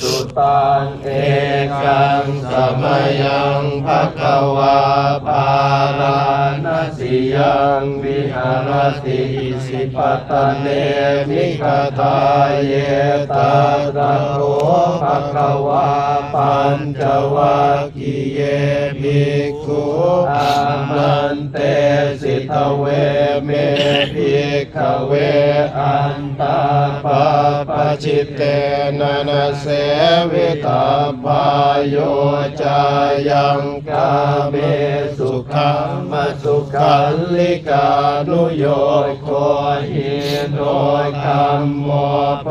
สุตังเอกังสมยังภะคะวาปาราณสิยังวิหารติสิปตเนมิกตาเยตาระโหภะคะวาปัญจวัคคีเยภิกขุอามันเตสิทเวเมภิกขเวอันตาปาปชิตเตนะนะเสวิตาปายโยจายังกาเมสุขัมมสุขันลิกานุโยโคหิโนคัมโมโพ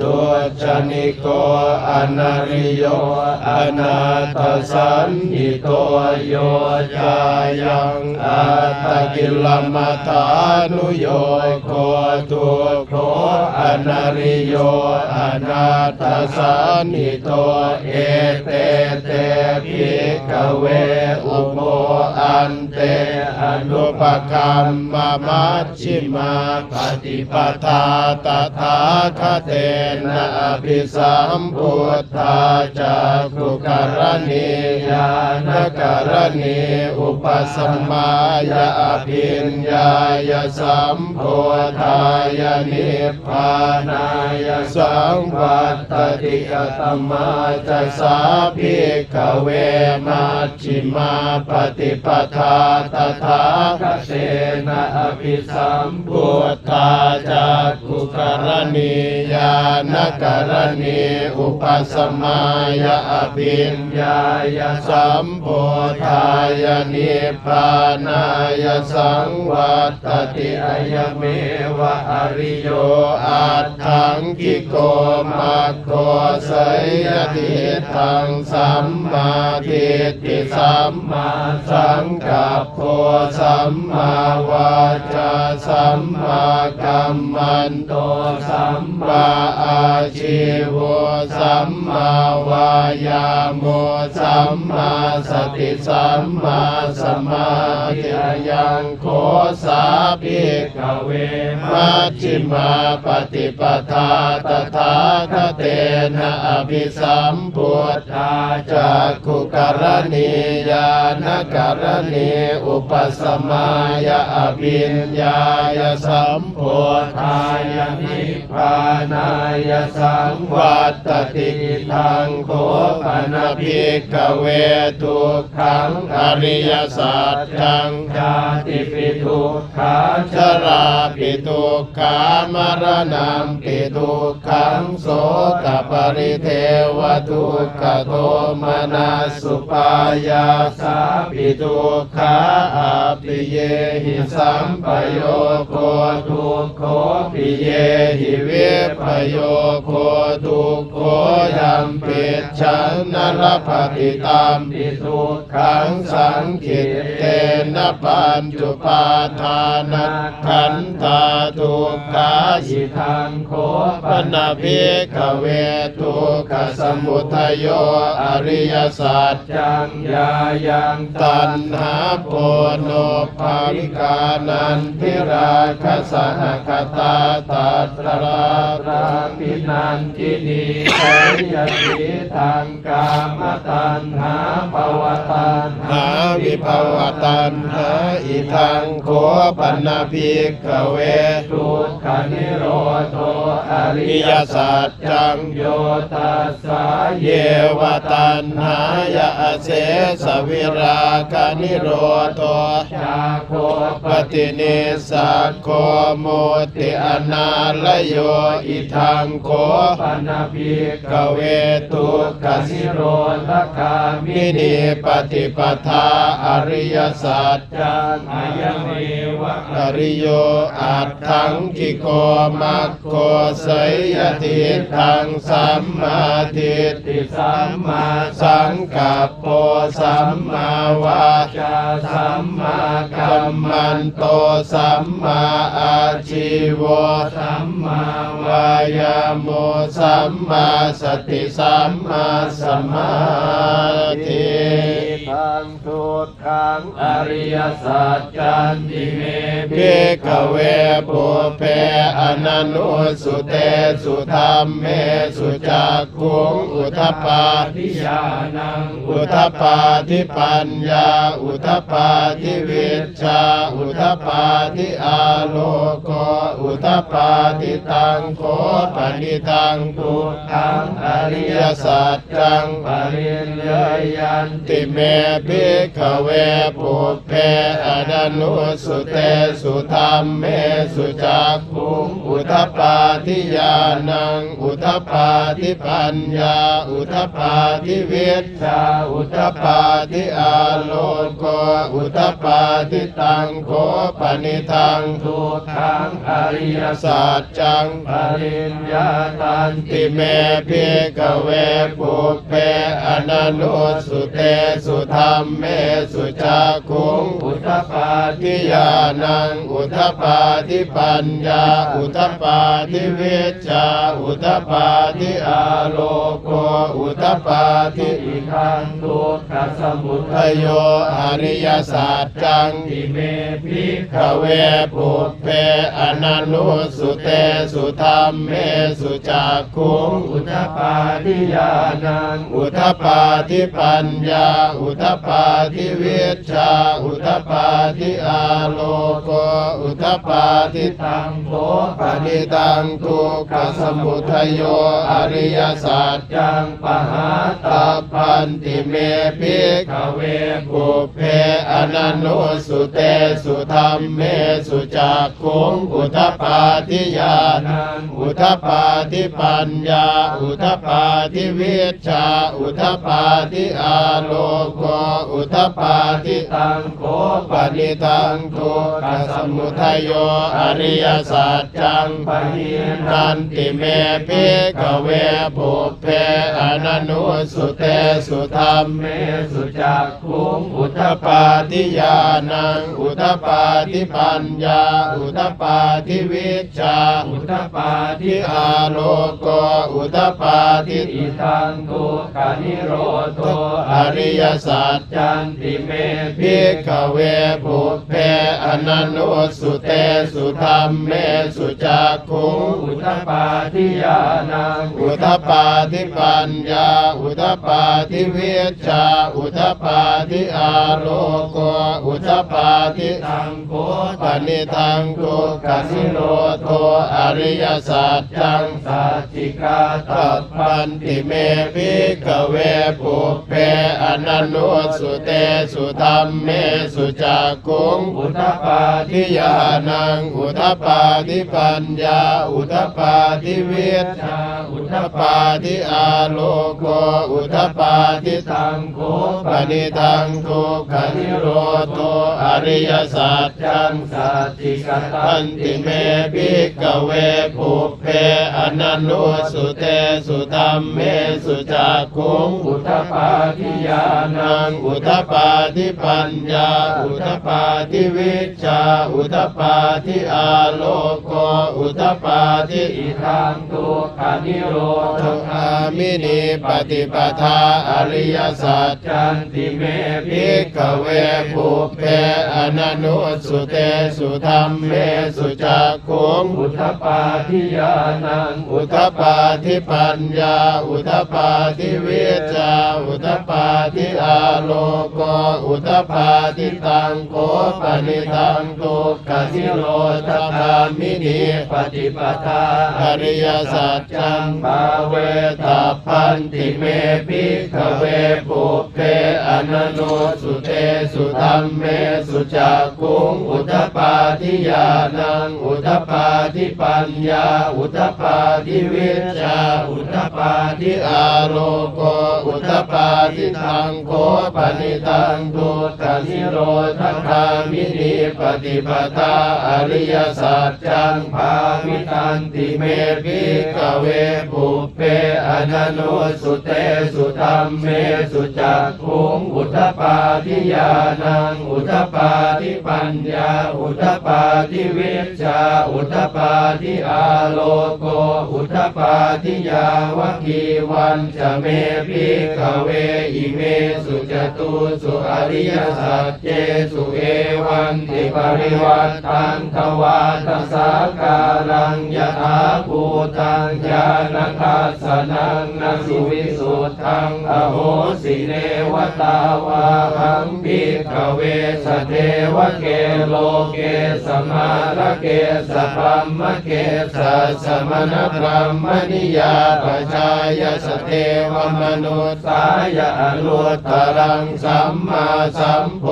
ตุชนิโกอนาริโยอนาตสันหิโตโยจายังอัตกิลมัตานุโยโคตุโคอนาริโยอนาตสนหิโตเอเตเตภิกเวอุโมอันเตอนุปคัมมามัชชิมาปฏิปทาตถาคเตนะอภิสัมพุทธาจากขุกรณียานกรณีอุปสมมายาอภิญญายสัมโพธายนิพพานายสังวัตติกตมาจะสสาภิกขเวมัชชิมาปฏิปทาตถาคเสนะอภิสัมพุท ธาจากขุกรณียานกรณีอุปสมายาอภิญญายสัมโพธายนิพานายสังวัตติอายเมวะอริโยอาทังกิโกมัคโคสยยติทังสัมมาทิฏฐิสัมมาสังกัปโพสัมมาวาจาสัมมากัมมันโตสัมมาอาชีวสัมมาวายาโมสัมมาสติสัมมาสมาธิยังโคสาภิกขเวมัชชิมาปฏิปทาตถาคเตนะอภิสัมพุทธาจากขุกรณียานกรณีอุปสมายอภิญญายสัมโพธายนิพานายสังวัตติทังโคปนภิกขเวทุกขังอริยสัจจังชาติปิทุกขาชราปิทุกขามรณะปิทุกขังโสกปริเทวทุกขโทมนัสสุปายาสาปิทุกขาอาปิเยหิสัมปโยโคทุกโคปิเยหิเวปโยโคทุกโคยัมปิชันนรปฏิตามปิทุกขังสังขิตเตนะปัญจุปาทานะขันธาทุกขาหิทังโคปนะภิกเวทุกขสมุทัยโยอริยสัจจังยายังตันหาโปโนภาวิกานันทิราคสนคตาตัตราราปินันจินีเสยติทางกามตันหาภวตันหาวิภว ตันหาอิทังโคปันนาภิกขเวทุกขนิโรโทอริยสัจจังโยตัสสะเยวตันหายาเสสวิราคานิโรโทชาโคปฏินิสักโคโมติอนาลโยอิทังโคปันนาภิกขเวทุกขนิโรธคามินิปฏิปทาอริยสสัจจังอายเมวะอริโยอัตถังกิโกมัคโคสยยติทังสัมมาทิฏฐิสัมมาสังกัปโปสัมมาวาจาสัมมากัมมันโตสัมมา อาชีวสัมมาวายาโมสัมมาสติสัมมาสมาธิทังทุกขังออริยสัจจันติเมภิกขเวปุเพอนันนุสุเตสุธรรมเมสุจักขุงอุทปปาทิยานังอุทปปาทิปัญญา อุทปปาทิวิชชาอุทปปาทิอาโลโกอุทปปาทิตังโคปนิตังทุกขังอริยสัจจังปริญญายันติเมภิกขเวปุเพอนันุสุเตสุธรรมเมสุจักขุงอุทปปาทิยานังอุทปปาทิปัญญา อุทปปาทิเวชชาอุทปปาทิอาโลโกอุทปปาทิตังโคปนิทังทุกขังอริยสัจจังปริญญาตันติเมภิกขเวปุเพอนันโนสุเตสุธรรมเมสุจักขุงอุทปปาทิยานังอุทปปาทิปัญญาอุทปปาทิเวชาอุทปปาทิอาโลโกอุทปปาทิอิทันทุกขสมุทัยโยอริยสัจจังติเมภิกขเวปุเพอนันโนสุเตสุธรรมเมสุจักขุงอุทปปาทิยานังอุทปปาทิปัญญา อุทปปาทิวิชชา อุทปปาทิอาโลโกอุทปปาทิตังโภปนิตังทุกขสมุทยโยอริยสัจจังปหาตาพันติเมภิกขเวปุเพอนันโนสุเตสุธรรมเมสุจักขุงอุทปปาทิยานังอุทปปาทิปัญญา อุทปปาทิวิชชาอุทปปาทิอาโลโกอุทปปาทิตังโคปนิตังทุกขสมุทัยโยอริยสัจจังปะหินันติเมภิกเวปุเพอนันโนสุเตสุธรรมเมสุจักขุงอุทปปาทิยานังอุทปปาทิปัญญา อุทปาทิวิชาอุทปปาทิอาโลโกอุทปปาทิอิทังทุกขานิโรโตอริยสัจจันติเมภิกขเวปุเพอนันโนสุเตสุธรรมเมสุจักขุงอุทปปาทิยานังอุทปปาทิปัญญาอุทปปาทิวิชาอุทปปาทิอาโลโกอุทปปาทิตังโคปนิทังทุกสิโลโทอริยสัจจังสัจจิกาตัปปันติเมภิกเวปุเพอนันโนสุเตสุธรรมเมสุจักุงอุทปาทิยานังอุทปาทิปัญญาอุทปาทิเวชชาอุทปาทิอาโลโกอุทปาทิตังโคปนิตังทุกขนิโรโตอริยสัจจังสัจจิกตันติเมภิกขเวปุเพอนันโนสุเตสุธรรมเมสุจักขุงอุทปปาทิยานังอุทปปาทิปัญญา อุทปปาทิวิชชาอุทปปาทิอาโลโกอุทปปาทิอิทังทุกขานิโรธอามินีปฏิปทาอริยสัจจันติเมภิกขเวปุเพอนันโนสุเตสุธรรมเมสุจักขุงอุทปปาทิยานังอุทปปาทิปัญญา อุทปปาทิวิชชาอุทปปาทิอาโลโกอุทปปาทิตังโคปนิตังทุกขสิโลทคามินีปฏิปทาอริยสัจจังปาเวตาพันติเมภิกขเวปุเพอนันโนสุเตสุธรรมเมสุจักขุงอุทปปาทิยานังอุทปปาทิปัญญา อุทปปาทิวิชาอุทปปาทิอาโลโกอุทปปาทิทังโคปนิตังทุกขนิโรธคามินีปฏิปทาอริยสัจจังภาวิตันติเมภิกเวปุเพอนันโนสุเตสุธรรมเมสุจักขุงอุทธปาทิยานังอุทธปาทิปัญญา อุทธปาทิเวชชาอุทปาทิอาโลโกอุทปาทิยาวกีวันจะเมพิกเวอิเมสุจตุสุอริยสัจเจสุเอวันติปริวัตตังทวาตสาการังยะถาภูตังญาณคัสสนังนสุวิสุทธังอโหสิเนวตาวาหังพิกเวสเทวเกโลเกสมาระเกสพรหมเกสสมณพรหมนิยาปชายสเทวมนุษสายอนุตตรังสัมมาสัมโพ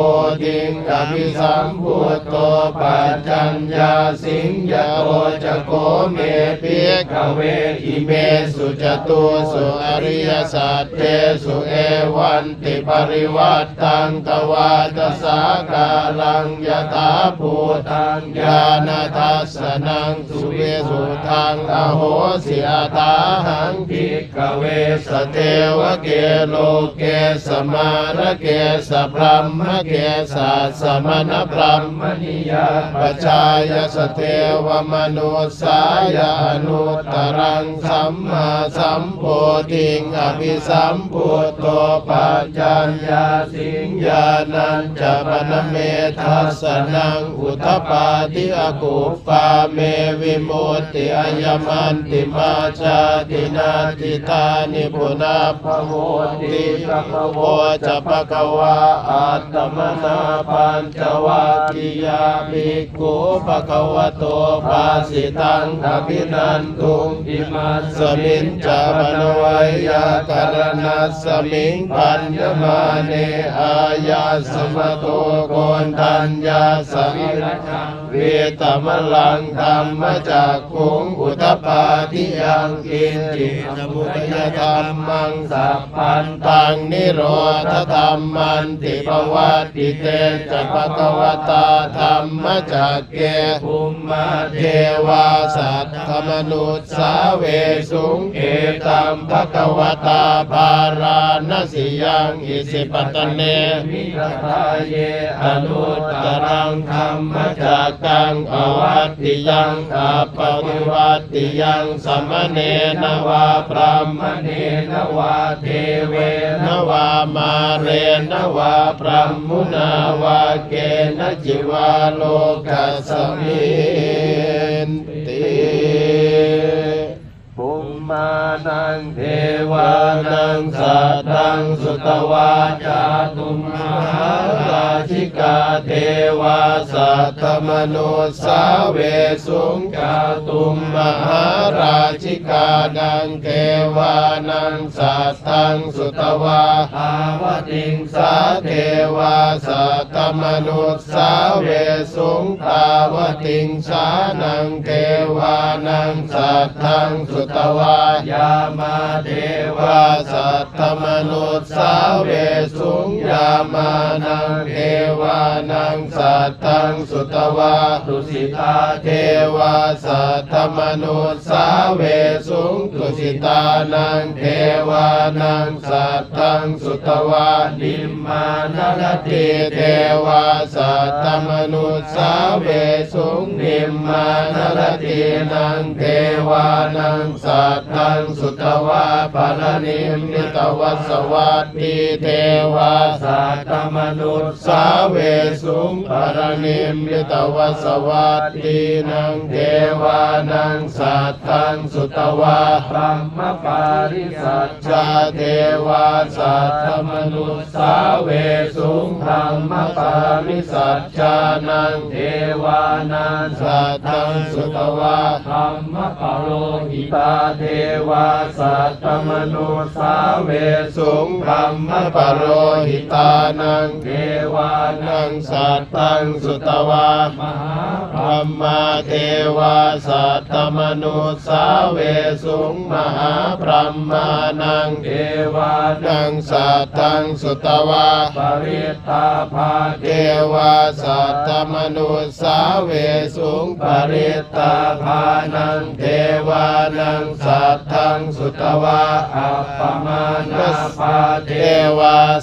ธิงอภิสัมพุทโตปัจจัญญาสิงยโตจโกเมปิกเวอิเมสุจตุสุอริยสัจเทสุเอวันติปริวัตตังตวาตสาการังยถาภูตังญาณ नदासनम् สุเวสุทังอโหสิอาตาหังพิกเวสเทวเกโลเกสมาระเกสพรหมเกสัสมณพรหมนิยาปชายสเทวมนุสายานุตรังสัมมาสัมโพธิงอภิสัมพุทโตปัจจัญญาสิงญาณัญจะปนเมทัสนังอุทปาทิอกุปปาเมวมุตติอายมันติมาชาตินาติตานิพุนาภโวติภะคะโวจะภะคะวาอัตตมนาปัญจวัคคียาภิกขุภะคะวะโตภาสิตังอภินันทุงอิมัสมิงจาปนวัยยากรณัสมิงปัญญมาเนอายาสมโตโกนทัญญาสมิรัง เวตมลังธรรมจักขุงอุตปาทิยังกินจิสมุทยธรรมังสัพพันตังนิโรธธรรมันติปวัตติเตจะปะกวตาธรรมจักเกภูมิมาเทวาสัตธมนุษสาเวสุงเอตัมภะกวตาภาราณสิยังอิสิปตเนมิกทาเยอนุตตรังธรรมจักกังอวัตติยังอาปวิวัตติยังสมเนนวาพรามเนนวาเทเวนวามาเรนวาพรหมุนาวาเกนจิวาโลกัสมินติภู มานังเทวานังสัตตังสุตวาจาตุมหาราชิกาเทวาสัตตมนุสาเวสุงจาตุมมหาราชิกานังเทวานังสัตตังสุตวาภาวติงสาเทวาสัตตมนุสาเวสุงภาวติงสานังเทวานังสัตตังสุตวายามาเทวาสัตตมนุสสาเวสุงยามานังเทวานังสัตตังสุตวาตุสิตาเทวาสัตตมนุสสาเวสุงตุสิตานังเทวานังสัตตังสุตวานิมมานรติเทวาสัตตมนุสสาเวสุงนิมมานรตินังเทวานังสัตตังสุตวาปรนิมิตวัสวัตติเทวาสัตมนุสสาเวสุงปรนิมิตวัสวัตตินังเทวานังสัตตังสุตวาพรหมปาริสัจจเทวาสัตมนุสสาเวสุงพรหมปาริสัจจานังเทวานังสัตตังสุตวาธรรมปโรหิตาเทวาสัตตมนุสาเวสุงธรรมปโรหิตานังเทวานังสัตตังสุตวามหาพรมาเทวาสัตตมนุสาเวสุงมหาพรหมานังเทวานังสัตตังสุตวาปริตตาภาเทวาสัตตมนุสาเวสุงปริตตาภานังเทวานังสัตตังสุตวาอัปปม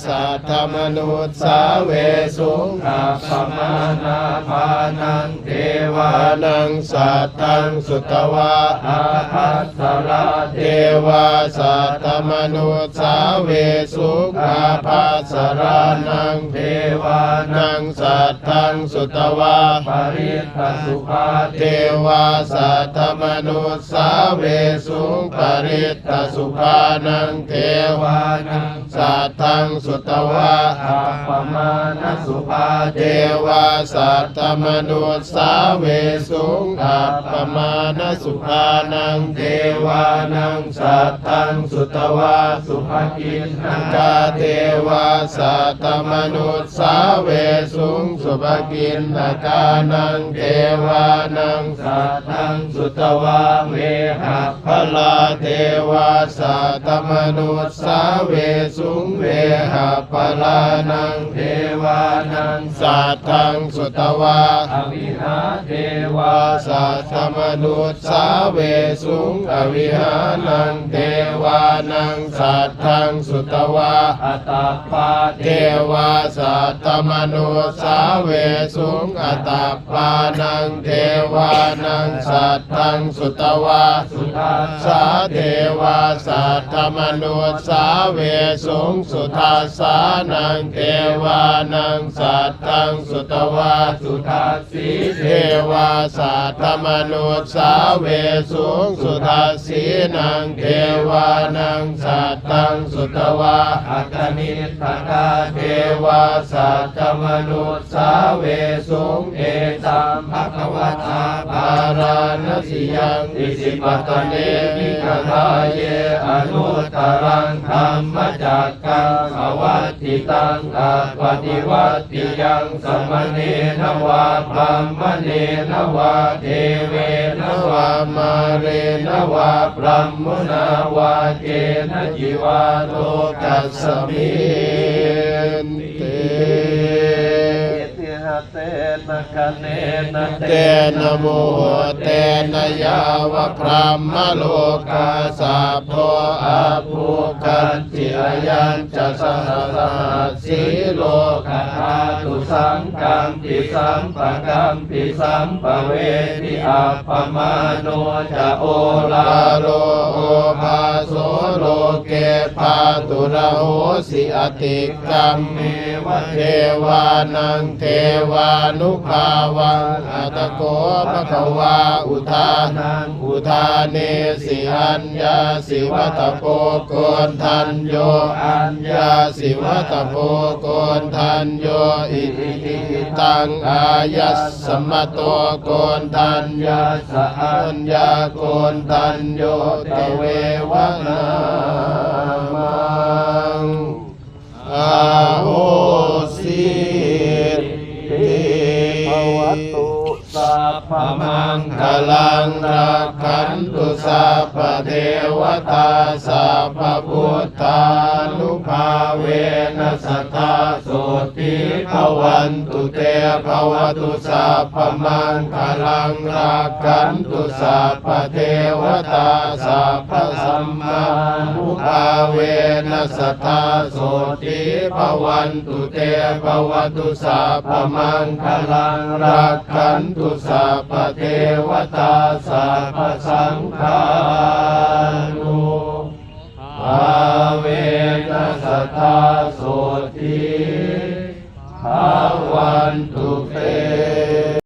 สัทธมนุษย์สาเวสุงอัปปมานาภานังเทวาวานังสัตตังสุตวะอาภัสสราเทเทวาสัตตมนุษย์สาเวสุขาภัสสรานังเทวานันังงสัตตังสุตวะปริทสุภาเทวาสัตตมนุษย์สาเวสุงปริตตสุภานังเทวานังสัต ตังสุตวะอัปปมาณสุภาเทวาสัตตมนุษย์สาเวสุงอัปปมาณสุภานังเทวาวานังสัตตตัตังงสุตตวะวะสุภกินนังกาเทวาสัตตมนุษย์สาเวสุงสุภกินนากานังเทวานังสัตตังสุตวะเวหะพลาเทวาสัตตมนุษย์สาเวสุงเวหาพลานังเทวานังสัตทังสุตวะอวิหาเทวาสัตตมนุษสาเวสุงอวิหานังเท นังสัตตังสุตวะอัตตาปาเทวาสัตตมนุสาเวสุงอัตตาปานังเทวานังสัตตังสุตวะสุทัสสาเทวาสัตตมนุสาเวสุงสุทัสสานังเทวานังสัตตังสุตวะสุทัสสีเทวาสัตตมนุสาเวสุงสุทัสสีนังเทวานังสัตตังสุตวะอัตนิทกาเทเทวาสัตตมนุษย์สาเวสุงเอตัมภควตาปาราณสียังอิสิปตเนมิกทาเยอนุตรังธรรมจักกังอวัตติตังอาปฏิวัติยังสมณเณนวาพรหมเณนวาเทเวนวามาเรนวาพรหมุนาวาเนจิวาโลกัสสมิ เตติหเตนะคะเนนะเตนะโมเตนะยาวะพรหมโลกาสาโพอาภูกันติอายัญจะสหสหัสสีโลกกาาตุสังกัมปิสัมปะกัมปิสัมปะเวทิอัปปมาโนจะโอลาลาโลโลโอภาโสโลเกภาตุระโหสิอติกรรมเมวะเทวานังเทววานุภาวังอัตโกภะคะวาอุทานังอุทาเนสิอัญญาสิวัตโปโกนทันโยอัญญาสิวัตโปโกนทันโยอิติอิตังอายัสสมะโตโกนทันยาสอัญญาโกนทันโยตเววนามังอาโห มัมังคลัลังรักขันตุสัพเทวตาตาสัพพพุทธานุภาเวนัสตตาโสติภวันตุเตภวตุสัพพมังคลังรักขันตุสัพเทวตาสัพสัมมานุภาเวนัสตตาโสติภวันตุเตภวตุสัพพมังคลังรักขันตุสัพปเทวตาสัพสังขานุอาเวนัสตาโสติภาวันตุเต